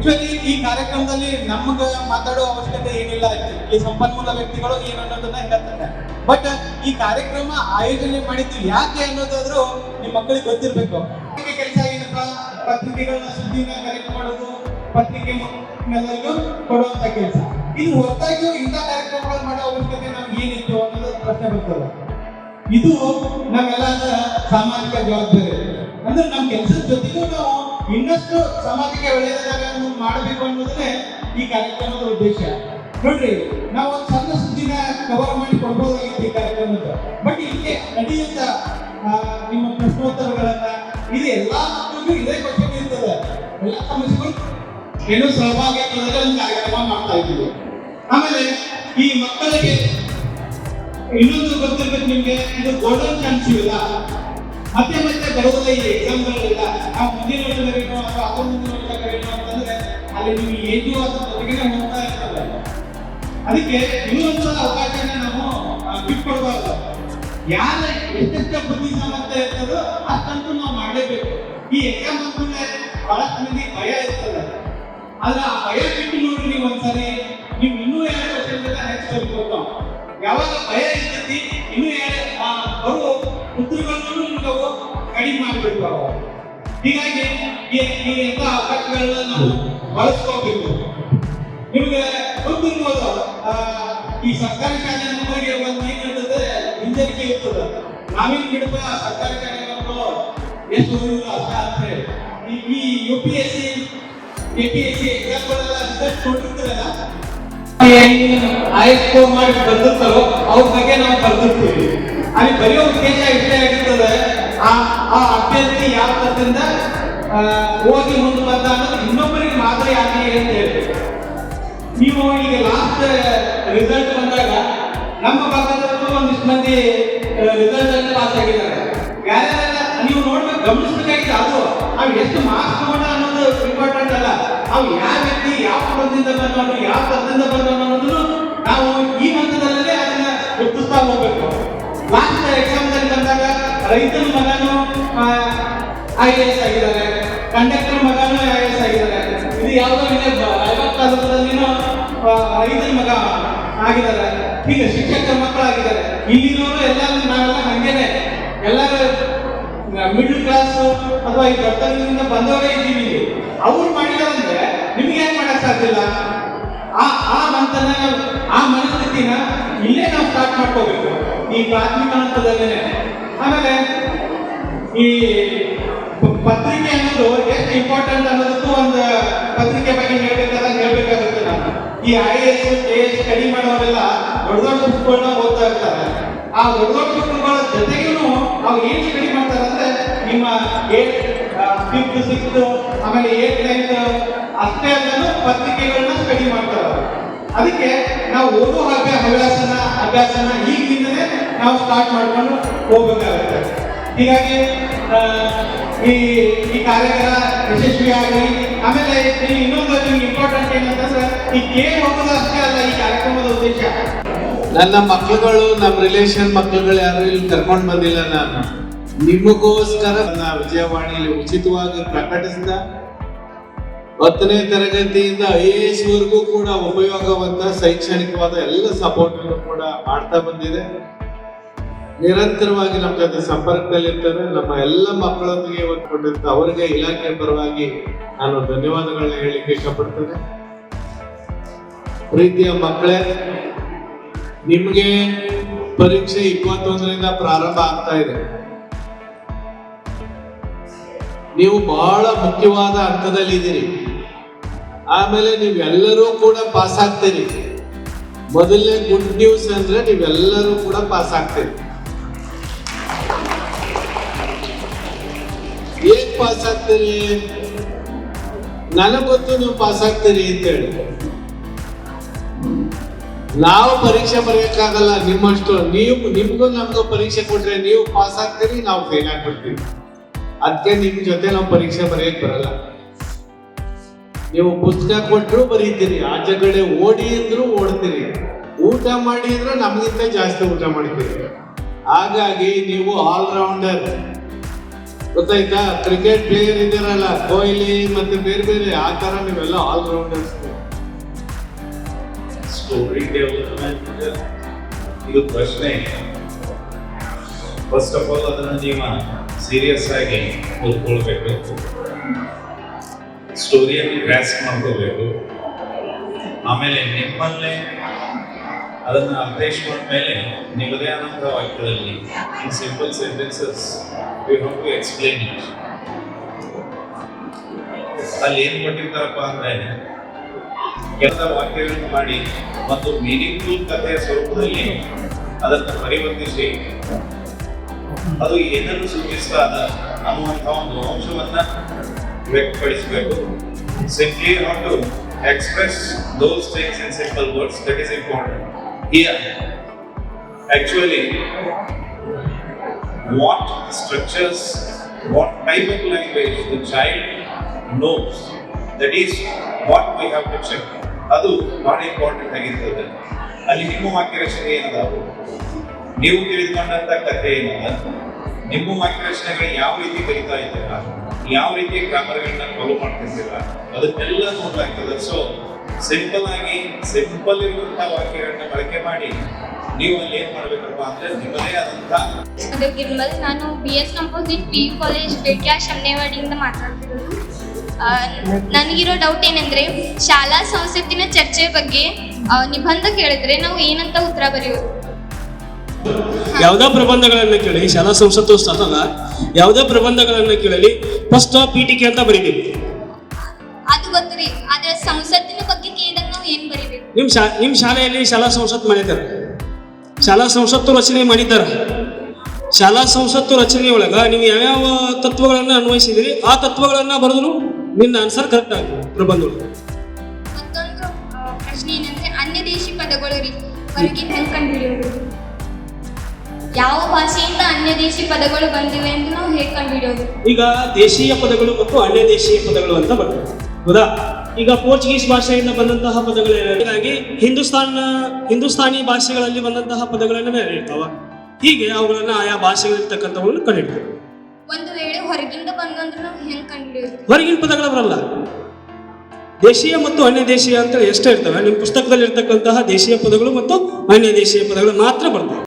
Actually ಈ ಕಾರ್ಯಕ್ರಮದಲ್ಲಿ ನಮ್ಗೆ ಮಾತಾಡೋ ಅವಶ್ಯಕತೆ ಏನಿಲ್ಲ. ಈ ಸಂಪನ್ಮೂಲ ವ್ಯಕ್ತಿಗಳು ಏನು ಅನ್ನೋದನ್ನ ಹೇಳ್ತಾರೆ. ಬಟ್ ಈ ಕಾರ್ಯಕ್ರಮ ಆಯೋಜನೆ ಮಾಡಿದ್ದು ಯಾಕೆ ಅನ್ನೋದಾದ್ರೂ ನಿಮ್ ಮಕ್ಕಳಿಗೆ ಗೊತ್ತಿರ್ಬೇಕು. ಕೆಲಸ ಏನಪ್ಪ? ಪತ್ರಿಕೆಗಳನ್ನ ಸುದ್ದಿನ ಕಲೆಕ್ಟ್ ಮಾಡೋದು, ಪತ್ರಿಕೆ ಕೊಡುವಂತ ಕೆಲಸ. ಇದು ಹೊರತಾಗಿಯೂ ಇಂಥ ಕಾರ್ಯಕ್ರಮಗಳು ಮಾಡೋ ಅವಶ್ಯಕತೆ ನಮ್ಗೆ ಏನಿತ್ತು ಅನ್ನೋದು ಪ್ರಶ್ನೆ ಬರ್ತದೆ. ಇದು ನಮ್ಮೆಲ್ಲ ಸಾಮಾಜಿಕ ಜವಾಬ್ದಾರಿ. ಅಂದ್ರೆ ನಮ್ಮ ಕೆಲಸದ ಜೊತೆಗೂ ನಾವು ಇನ್ನಷ್ಟು ಸಮಾಜಕ್ಕೆ ಒಳ್ಳೆಯದಾಗ ಮಾಡಬೇಕು ಅನ್ನೋದನ್ನೇ ಈ ಕಾರ್ಯಕ್ರಮದ ಉದ್ದೇಶ. ನೋಡ್ರಿ, ನಾವು ಒಂದು ಸಣ್ಣ ಸುದ್ದಿನ ಕವರ್ ಮಾಡಿ ಕೊಡ್ಬೋದಾಗಿತ್ತು ಈ ಕಾರ್ಯಕ್ರಮದ ಬಟ್ ಇಲ್ಲಿ ನಡೆಯುತ್ತ ನಿಮ್ಮ ಪ್ರಶ್ನೋತ್ತರಗಳನ್ನ ಇದು ಎಲ್ಲಾ ಮಕ್ಕಳಿಗೂ ಇದೇ ಕ್ವಶನ್ ಇರ್ತದೆ. ಎಲ್ಲ ಸಮಸ್ಯೆಗಳು ಏನೋ ಸಹಭಾಗಿತ್ವದಲ್ಲಿ ಒಂದು ಕಾರ್ಯಕ್ರಮ ಮಾಡ್ತಾ ಇದ್ದೀವಿ. ಆಮೇಲೆ ಈ ಮಕ್ಕಳಿಗೆ ಇನ್ನೊಂದು ಗೊತ್ತಿರ್ಬೇಕು ನಿಮ್ಗೆ, ಇದು ಗೋಲ್ಡನ್ ಚಾನ್ಸ್ ಇಲ್ಲ ಮತ್ತೆ ಮತ್ತೆ ಬರೋದಿಲ್ಲ ಈ ಎಕ್ಸಾಮ್ಗಳಿಲ್ಲ ನಾವು ಮುಂದಿನ ವರ್ಷ ಕರೀನೋ ಅಥವಾ ಅದರ ಮುಂದಿನ ವರ್ಷ ಕರೀನೋ ಅಂತಂದ್ರೆ ಅಲ್ಲಿ ನೀವು ಏನು ಅಂತ ಜೊತೆಗೆ ಹೋಗ್ತಾ ಇರ್ತದೆ ಅದಕ್ಕೆ ಇನ್ನೊಂದು ಅವಕಾಶನ ನಾವು ಬಿಟ್ಕೊಡ್ಬಾರ್ದು ಯಾರ ಎಷ್ಟೆಷ್ಟ ಬುದ್ಧಿ ಸಾಮರ್ಥ್ಯ ಇರ್ತದೋ ಅಷ್ಟಂತೂ ನಾವು ಮಾಡಲೇಬೇಕು. ಈ ಎಕ್ಸಾಮ್ ಅಂದ್ಮೇಲೆ ಬಹಳಷ್ಟು ಮಂದಿ ಭಯ ಇರ್ತದೆ. ಆದ್ರೆ ಆ ಭಯ ಬಿಟ್ಟು ನೋಡ್ರಿ ನೀವು ಒಂದ್ಸರಿ. ನೀವು ಇನ್ನೂ ಎರಡು ವರ್ಷದಿಂದ ಹೋಗ್ಬೇಕು ಯಾವಾಗ ಭಯ ಇರ್ತೈತಿ, ಇನ್ನೂ ಎರಡು ಬರುವ ಅವು ಹೀಗಾಗಿ ಈ ಎಲ್ಲ ಅವಕಾಶಗಳನ್ನ ನಾವು ಬಳಸ್ಕೋಬೇಕು ನಿಮಗೆ ಗೊತ್ತಿರ್ಬೋದು ಈ ಸರ್ಕಾರಿ ಮಕ್ಕಳಿಗೆ ಒಂದು ಏನ್ ಇರ್ತದೆ ಹಿಂಜರಿಕೆ ಇರ್ತದೆ. ನಾವೇನ್ ಬಿಡುವ ಸರ್ಕಾರಿ ಮಕ್ಕಳು ಎಷ್ಟು ಈ- U P S C A P S C result ಆಯ್ಕೆ ಮಾಡಿ ಬರ್ದಿರ್ತಾರೋ, ಅವ್ರ ಬಗ್ಗೆ ನಾವು ಬರ್ದಿರ್ತೀವಿ. ಅಲ್ಲಿ ಬರೆಯೋ ಉದ್ದೇಶ ಇಷ್ಟೇ ಆಗಿರ್ತದೆ. ಆ ಆ ಅಭ್ಯರ್ಥಿ ಯಾವ ತರದಿಂದ ಹೋಗಿ ಮುಂದೆ ಬಂದ ಅನ್ನೋದು ಇನ್ನೊಬ್ಬರಿಗೆ ಮಾದರಿ ಆಗಲಿ ಅಂತ ಹೇಳಿ ನೀವು ಈಗ ಲಾಸ್ಟ್ ರಿಸಲ್ಟ್ ಬಂದಾಗ, ನಮ್ಮ ಭಾಗದಲ್ಲೂ ಒಂದಿಷ್ಟು ಮಂದಿ ರಿಸಲ್ಟ್ ಅಲ್ಲಿ ಪಾಸ್ ಆಗಿದ್ದಾರೆ. ನೀವು ನೋಡ್ಬೇಕು, ಗಮನಿಸ್ಬೇಕಾಗಿದೆ ಅದು. ಅವು ಎಷ್ಟು ಮಾರ್ಕ್ಸ್ ತಗೊಂಡ ಅನ್ನೋದು ಇಂಪಾರ್ಟೆಂಟ್ ಅಲ್ಲ. ಅವು ಯಾವ ವ್ಯಕ್ತಿ, ಯಾವ ಪದದಿಂದ ಬಂದವನು, ಯಾವ ಪದದಿಂದ ಬಂದವನು ಅನ್ನೋದನ್ನು ನಾವು ಈ ಹಂತದಲ್ಲೇ ಅದನ್ನ ಗುರುತಿಸ್ತಾ ಹೋಗ್ಬೇಕು. ಲಾಸ್ಟ್ ಬಂದಾಗ ರೈತನ ಮಗನು ಐ ಎ ಎಸ್ ಆಗಿದ್ದಾರೆ ಕಂಡಕ್ಟರ್ ಮಗನು ಐ ಎಸ್ ಆಗಿದ್ದಾರೆ ಇದು ಯಾವುದೋ ರಾಯಬಾಗ್ ತಾಲೂಕದಲ್ಲಿನೂ ಆ, ರೈತನ ಮಗ ಆಗಿದ್ದಾರೆ. ಈಗ ಶಿಕ್ಷಕರ ಮಕ್ಕಳಾಗಿದ್ದಾರೆ. ಇಲ್ಲಿನವರು ಎಲ್ಲ ನಾವೆಲ್ಲ ಹಂಗೇನೆ. ಎಲ್ಲ ಮಿಡ್ಲ್ ಕ್ಲಾಸ್ ಅಥವಾ ಈ ಬಡತನದಿಂದ ಬಂದವರೇ ಇದ್ದೀವಿ ಅವ್ರು ಮಾಡಿದಾರಂದ್ರೆ ನಿಮ್ಗೆ ಮಾಡೋಕೆ ಮಾಡಕ್ ಸಾಧ್ಯ ಇಲ್ಲ? ಆ ಆ ಆ ಮನಸ್ಥಿತಿನ ಇಲ್ಲೇ ನಾವು ಸ್ಟಾರ್ಟ್ ಮಾಡ್ಕೋಬೇಕು. ಈ ಪ್ರಾಥಮಿಕ ಹಂತದಲ್ಲೇ ಆಮೇಲೆ ಈ ಪತ್ರಿಕೆ ಅನ್ನೋದು ಎಷ್ಟು ಇಂಪಾರ್ಟೆಂಟ್ ಅನ್ನೋದಕ್ಕೂ ಒಂದು ಪತ್ರಿಕೆ ಬಗ್ಗೆ ಹೇಳ್ಬೇಕಂತ ಹೇಳ್ಬೇಕಾಗುತ್ತೆ ನಾವು ಈ I S K S study ಮಾಡೋರೆಲ್ಲ ದೊಡ್ಡ ದೊಡ್ಡ ಬುಕ್ಗಳನ್ನ ಓದ್ತಾ ಇರ್ತಾರೆ ಆ ದೊಡ್ಡ ದೊಡ್ಡ ಬುಕ್ಗಳ ಜೊತೆಗೂ ಅವ್ರು ಏನ್ ಸ್ಟಡಿ ಮಾಡ್ತಾರೆ ಅಂದ್ರೆ ನಿಮ್ಮ ಏಟ್ ಫಿಫ್ತ್ ಸಿಕ್ಸ್ತ್ ಆಮೇಲೆ ಏಟ್ ನೈನ್ತ್ ಅಷ್ಟೇ ಅಲ್ಲೂ ಪತ್ರಿಕೆಗಳನ್ನ ಸ್ಟಡಿ ಮಾಡ್ತಾರೆ. ಅದಕ್ಕೆ ನಾವು ಓದೋ ಹಾಗೆ ಹವ್ಯಾಸನ ಅಭ್ಯಾಸನ ಈಗಿಂದಲೇ ನಾವು ಸ್ಟಾರ್ಟ್ ಮಾಡ್ಕೊಂಡು ಹೋಗ್ಬೇಕಾಗುತ್ತೆ. ಹೀಗಾಗಿ ಈ ಈ ಕಾರ್ಯಕ್ರಮ ಯಶಸ್ವಿಯಾಗಲಿ ಆಮೇಲೆ ಇನ್ನೊಂದು ಇಂಪಾರ್ಟೆಂಟ್ ಸರ್ ಈ ಕೇಳಿ ಹೋಗೋದು ಅಷ್ಟೇ ಅಲ್ಲ ಈ ಕಾರ್ಯಕ್ರಮದ ಉದ್ದೇಶ. ನನ್ನ ಮಕ್ಕಳುಗಳು, ನಮ್ಮ ರಿಲೇಷನ್ ಮಕ್ಕಳುಗಳು ಯಾರು ಇಲ್ಲಿ ಕರ್ಕೊಂಡು ಬಂದಿಲ್ಲ ನಾನು. ನಿಮಗೋಸ್ಕರ ವಿಜಯವಾಣಿಯಲ್ಲಿ ಉಚಿತವಾಗಿ ಪ್ರಕಟಿಸಿದ ಹತ್ತನೇ ತರಗತಿಯಿಂದ ಐ ಎ ಕೂಡ ಉಪಯೋಗವಂತ ಶೈಕ್ಷಣಿಕವಾದ ಎಲ್ಲ ಸಪೋರ್ಟ್ ಕೂಡ ಮಾಡ್ತಾ ಬಂದಿದೆ. ನಿರಂತರವಾಗಿ ನಮ್ಮ ಜೊತೆ ಸಂಪರ್ಕದಲ್ಲಿರ್ತಾರೆ. ನಮ್ಮ ಎಲ್ಲ ಮಕ್ಕಳೊಂದಿಗೆ ಒಂದ್ಕೊಂಡಿರ್ತ ಅವರಿಗೆ ಇಲಾಖೆ ಪರವಾಗಿ ನಾನು ಧನ್ಯವಾದಗಳನ್ನ ಹೇಳಲಿಕ್ಕೆ ಇಷ್ಟಪಡ್ತೇನೆ. ಪ್ರೀತಿಯ ಮಕ್ಕಳೇ, ನಿಮ್ಗೆ ಪರೀಕ್ಷೆ ಇಪ್ಪತ್ತೊಂದರಿಂದ ಪ್ರಾರಂಭ ಆಗ್ತಾ ಇದೆ. ನೀವು ಬಹಳ ಮುಖ್ಯವಾದ ಹಂತದಲ್ಲಿದ್ದೀರಿ. ಆಮೇಲೆ ನೀವೆಲ್ಲರೂ ಕೂಡ ಪಾಸ್ ಆಗ್ತೀರಿ. ಮೊದಲನೇ ಗುಡ್ ನ್ಯೂಸ್ ಅಂದ್ರೆ ನೀವೆಲ್ಲರೂ ಕೂಡ ಪಾಸ್ ಆಗ್ತೀರಿ. ಏನ್ ಪಾಸ್ ಆಗ್ತೀರಿ? ನನಗೊತ್ತು ನೀವು ಪಾಸ್ ಆಗ್ತೀರಿ ಅಂತೇಳಿ. ನಾವು ಪರೀಕ್ಷೆ ಬರೆಯಕ್ಕಾಗಲ್ಲ, ನಿಮ್ಮಷ್ಟು, ನೀವು, ನಿಮ್ಗೂ ನಮ್ಗೂ ಪರೀಕ್ಷೆ ಕೊಟ್ರೆ ನೀವು ಪಾಸ್ ಆಗ್ತೀರಿ, ನಾವು ಫೇಲ್ ಆಗ್ಬಿಡ್ತೀವಿ. ಅದಕ್ಕೆ ನಿಮ್ ಜೊತೆ ನಾವು ಪರೀಕ್ಷೆ ಬರೆಯಕ್ ಬರಲ್ಲ. ನೀವು ಪುಸ್ತಕ ಕೊಟ್ಟರು ಬರೀತೀರಿ. ಆಚೆ ಕಡೆ ಓಡಿ ಅಂದ್ರೂ ಓಡ್ತೀರಿ. ಊಟ ಮಾಡಿ ಅಂದ್ರೆ ನಮಗಿಂತ ಜಾಸ್ತಿ ಊಟ ಮಾಡ್ತೀರಿ. ಹಾಗಾಗಿ ನೀವು ಆಲ್ರೌಂಡರ್ ಗೊತ್ತಾಯ್ತಾ? ಕ್ರಿಕೆಟ್ ಪ್ಲೇಯರ್ ಇದ್ದೀರಲ್ಲ, ಕೊಹ್ಲಿ ಮತ್ತೆ ಬೇರೆ ಬೇರೆ, ಆ ತರ ನೀವೆಲ್ಲ ಆಲ್ರೌಂಡರ್ ಸ್ಟೋರಿ ಇದು ಪ್ರಶ್ನೆ. ಫಸ್ಟ್ ಆಫ್ ಆಲ್ ಅದನ್ನ ನೀವು ಸೀರಿಯಸ್ ಆಗಿ ಓದ್ಕೊಳ್ಬೇಕು ಸ್ಟೋರಿಯನ್ನು ಗ್ರಾಸ್ ಮಾಡ್ಕೋಬೇಕು. ಆಮೇಲೆ ನಿಮ್ಮಲ್ಲೇ ಅದನ್ನು ಅರ್ಥೈಸ್ಕೊಂಡ್ಮೇಲೆ ನಿಮ್ಮದೇ ಆದಂಥ ವಾಕ್ಯದಲ್ಲಿ in simple sentences you have to explain it ಅಲ್ಲಿ ಏನು ಕೊಟ್ಟಿರ್ತಾರಪ್ಪ ಅಂದರೆ ಕೆಲಸ ವಾಕ್ಯಗಳನ್ನು ಮಾಡಿ ಮತ್ತು ಮೀನಿಂಗ್ಫುಲ್ ಕಥೆಯ ಸ್ವರೂಪದಲ್ಲಿ ಅದನ್ನು ಪರಿವರ್ತಿಸಿ. ಅದು ಏನನ್ನು ಸೂಚಿಸ್ತಾದ ಅನ್ನುವಂಥ ಒಂದು ಅಂಶವನ್ನ ವ್ಯಕ್ತಪಡಿಸಬೇಕು. Simply how to express those things in simple words that is important here actually what structures what type of language the child knows that is what we have to check ಅದು ಬಹಳ ಇಂಪಾರ್ಟೆಂಟ್ ಆಗಿರ್ತದೆ. ಅಲ್ಲಿ ನಿಮ್ಮ ವಾಕ್ಯ ರಚನೆ ಏನದಾವು ನೀವು ತಿಳಿದುಕೊಂಡಂಥ ಕಥೆ ಏನದ? ನಿಮ್ಮ ವಾಕ್ಯ ರಚನೆಗಳು ಯಾವ ರೀತಿ ಕಲಿತಾ ಇದ್ದೀರಾ ಯಾವ ರೀತಿ ಗ್ರಾಮರ್ಗಳನ್ನ ಫಾಲೋ ಮಾಡ್ತಿದ್ದೀರಾ? ಅದನ್ನೆಲ್ಲ ನೋಡ್ಲಾಗ್ತದೆ ಸೊ ಸಿಂಪಲ್ ಆಗಿ ಸಿಂಪಲ್ ಇರುವಂತಹ ವಾಕ್ಯಗಳನ್ನ ಬಳಕೆ ಮಾಡಿ ನೀವು ಅಲ್ಲಿ ಏನ್ ಮಾಡ್ಬೇಕಪ್ಪ ಅಂದ್ರೆ ನಿಮ್ಮದೇ ಆದಂತಹ ಅದು ಗಿರ್ಮಲ್ ನಾನು B S composite P U college ಬೆಟ್ಯಾ ಶಮ್ನೇವಾಡಿಯಿಂದ ಮಾತಾಡ್ತಿರೋದು ನನಗಿರೋ ಡೌಟ್ ಏನಂದ್ರೆ, ಶಾಲಾ ಸಂಸತ್ತಿನ ಚರ್ಚೆ ಬಗ್ಗೆ ನಿಬಂಧ ಕೇಳಿದ್ರೆ ನಾವು ಏನಂತ ಉತ್ತರ ಬರೆಯೋದು? ಯಾವುದೇ ಪ್ರಬಂಧಗಳನ್ನ ಕೇಳಿ ಶಾಲಾ ಸಂಸತ್ತು ಅಲ್ಲ ಯಾವುದೇ ಪ್ರಬಂಧಗಳನ್ನ ಕೇಳಲಿ ಫಸ್ಟ್ ಪೀಠಿಕೆ ಅಂತ ಬರೀಬೇಕು ಅದು ಗೊತ್ತ್ರಿ ಆದ್ರೆ ಸಂಸತ್ತಿನ ಬಗ್ಗೆ ಕೇಳಿದಾಗ ನಾವು ಏನ್ ಬರಿಬೇಕು? ನಿಮ್ಮ ಶಾ ನಿಮ್ಮ ಶಾಲೆಯಲ್ಲಿ ಶಾಲಾ ಸಂಸತ್ ಮಾಡಿದ್ದಾರೆ. ಶಾಲಾ ಸಂಸತ್ತು ರಚನೆ ಮಾಡಿದ್ದಾರೆ. ಶಾಲಾ ಸಂಸತ್ತು ರಚನೆ ಒಳಗ ನೀವು ಯಾವ್ಯಾವ ತತ್ವಗಳನ್ನ ಅನ್ವಯಿಸಿದಿರಿ ಆ ತತ್ವಗಳನ್ನ ಬರೆದ್ರು ನಿನ್ನ ಆನ್ಸರ್ ಕರೆಕ್ಟ್ ಆಗಿದೆ ಪ್ರಬಂಧ ಮತ್ತೊಂದು ಪ್ರಶ್ನೆ ಏನಂದ್ರೆ ಅನ್ಯ ದೇಶಿ ಪದಗಳು ರೀ ಹೊರಗಿನ ಹೆಂಗ್ ಕಂಡುಹಿಡಿಯೋದು ಯಾವ ಭಾಷೆಯಿಂದ ಅನ್ಯ ದೇಶಿ ಪದಗಳು ಬಂದಿವೆ ಅಂತ ನಾವು ಹೇಗೆ ಕಂಡುಹಿಡಿಯೋದು ಈಗ ದೇಶೀಯ ಪದಗಳು ಮತ್ತು ಅನ್ಯ ದೇಶೀಯ ಪದಗಳು ಅಂತ ಬರ್ತವೆ ಹೌದಾ? ಈಗ ಪೋರ್ಚುಗೀಸ್ ಭಾಷೆಯಿಂದ ಬಂದಂತಹ ಪದಗಳು ಹಾಗಾಗಿ ಹಿಂದೂಸ್ತಾನ ಹಿಂದೂಸ್ತಾನಿ ಭಾಷೆಗಳಲ್ಲಿ ಬಂದಂತಹ ಪದಗಳನ್ನು ಬೇರೆ ಇರ್ತಾವ. ಹೀಗೆ ಅವುಗಳನ್ನ ಆಯಾ ಭಾಷೆಗಳಿರ್ತಕ್ಕಂಥವುಗಳನ್ನು ಕಂಡಿಡ್ತವೆ ಒಂದು ವೇಳೆ ಹೊರಗಿಂದ ಬಂದಂದ್ರೆ ನಾವು ಹೆಂಗ್ ಕಂಡುಹಿಡಿಯೋದು? ಹೊರಗಿನ ಪದಗಳು ಬರಲ್ಲ ದೇಶೀಯ ಮತ್ತು ಅನ್ಯ ದೇಶೀಯ ಅಂತ ಎಷ್ಟೇ ಇರ್ತವೆ. ನಿಮ್ಮ ಪುಸ್ತಕದಲ್ಲಿ ಇರ್ತಕ್ಕಂತಹ ದೇಶೀಯ ಪದಗಳು ಮತ್ತು ಅನ್ಯ ದೇಶೀಯ ಪದಗಳು ಮಾತ್ರ ಬರ್ತವೆ.